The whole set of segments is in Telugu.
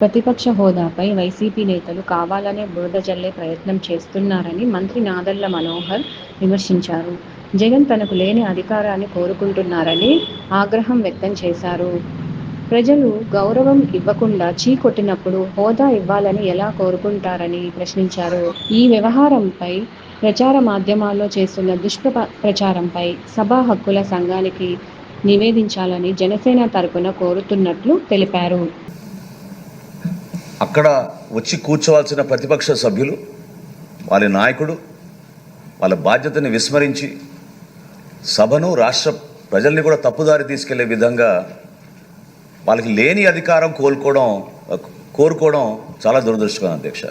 ప్రతిపక్ష హోదాపై వైసీపీ నేతలు కావాలనే బురద జల్లే ప్రయత్నం చేస్తున్నారని మంత్రి నాదల్ల మనోహర్ విమర్శించారు. జగన్ తనకు లేని అధికారాన్ని కోరుకుంటున్నారని ఆగ్రహం వ్యక్తం చేశారు. ప్రజలు గౌరవం ఇవ్వకుండా చీకొట్టినప్పుడు హోదా ఇవ్వాలని ఎలా కోరుకుంటారని ప్రశ్నించారు. ఈ వ్యవహారంపై ప్రచార మాధ్యమాల్లో చేస్తున్న దుష్ప్రచారంపై సభా హక్కుల సంఘానికి నివేదించాలని జనసేన తరఫున కోరుతున్నట్లు తెలిపారు. అక్కడ వచ్చి కూర్చోవాల్సిన ప్రతిపక్ష సభ్యులు వాళ్ళ నాయకుడు వాళ్ళ బాధ్యతని విస్మరించి సభను రాష్ట్ర ప్రజల్ని కూడా తప్పుదారి తీసుకెళ్ళే విధంగా వాళ్ళకి లేని అధికారం కోలుకోవడం కోరుకోవడం చాలా దురదృష్టకరం అధ్యక్ష.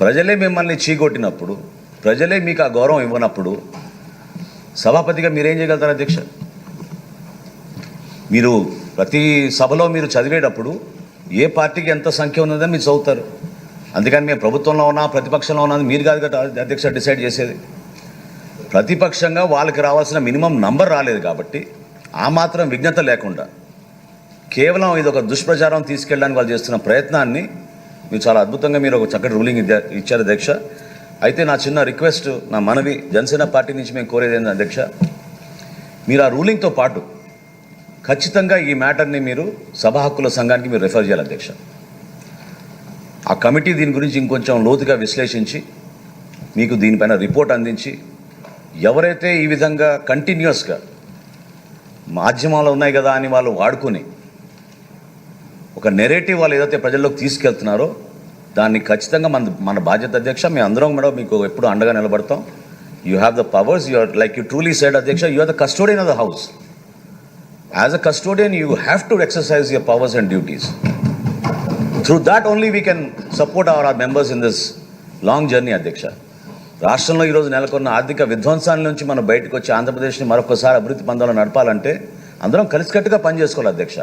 ప్రజలే మిమ్మల్ని చీకొట్టినప్పుడు ప్రజలే మీకు ఆ గౌరవం ఇవ్వనప్పుడు సభాపతిగా మీరేం చేయగలుగుతారు అధ్యక్ష? మీరు ప్రతి సభలో మీరు చదివేటప్పుడు ఏ పార్టీకి ఎంత సంఖ్య ఉన్నదని మీరు చదువుతారు. అందుకని మేము ప్రభుత్వంలో ఉన్నా ప్రతిపక్షంలో ఉన్నది మీరు కాదు కదా అధ్యక్ష డిసైడ్ చేసేది. ప్రతిపక్షంగా వాళ్ళకి రావాల్సిన మినిమం నంబర్ రాలేదు కాబట్టి ఆ మాత్రం విజ్ఞత లేకుండా కేవలం ఇది ఒక దుష్ప్రచారం తీసుకెళ్ళడానికి వాళ్ళు చేస్తున్న ప్రయత్నాన్ని మీరు చాలా అద్భుతంగా మీరు ఒక చక్కటి రూలింగ్ ఇచ్చారు అధ్యక్ష. అయితే నా చిన్న రిక్వెస్ట్ నా మనవి జనసేన పార్టీ నుంచి మేము కోరేది అధ్యక్ష? మీరు ఆ రూలింగ్తో పాటు ఖచ్చితంగా ఈ మ్యాటర్ని మీరు సభా హక్కుల సంఘానికి మీరు రిఫర్ చేయాలి అధ్యక్ష. ఆ కమిటీ దీని గురించి ఇంకొంచెం లోతుగా విశ్లేషించి మీకు దీనిపైన రిపోర్ట్ అందించి ఎవరైతే ఈ విధంగా కంటిన్యూస్గా మాధ్యమాలు ఉన్నాయి కదా అని వాళ్ళు వాడుకొని ఒక నెరేటివ్ వాళ్ళు ఏదైతే ప్రజల్లోకి తీసుకెళ్తున్నారో దాన్ని ఖచ్చితంగా మన మన బాధ్యత అధ్యక్ష మేము అందరం కూడా మీకు ఎప్పుడు అండగా నిలబడతాం. You have the powers you are like you truly side అధ్యక్ష you are the custodian of the house as a custodian you have to exercise your powers and duties through that only we can support our are members in this long journey అధ్యక్ష రాష్ట్రంలో ఈరోజు నెలకొన్న ఆర్థిక విధ్వంసాల నుంచి మనం బయటకు వచ్చి ఆంధ్రప్రదేశ్ని మరొకసారి అభివృద్ధి పందాలు నడపాలంటే అందరం కలిసికట్టుగా పనిచేసుకోవాలి అధ్యక్ష.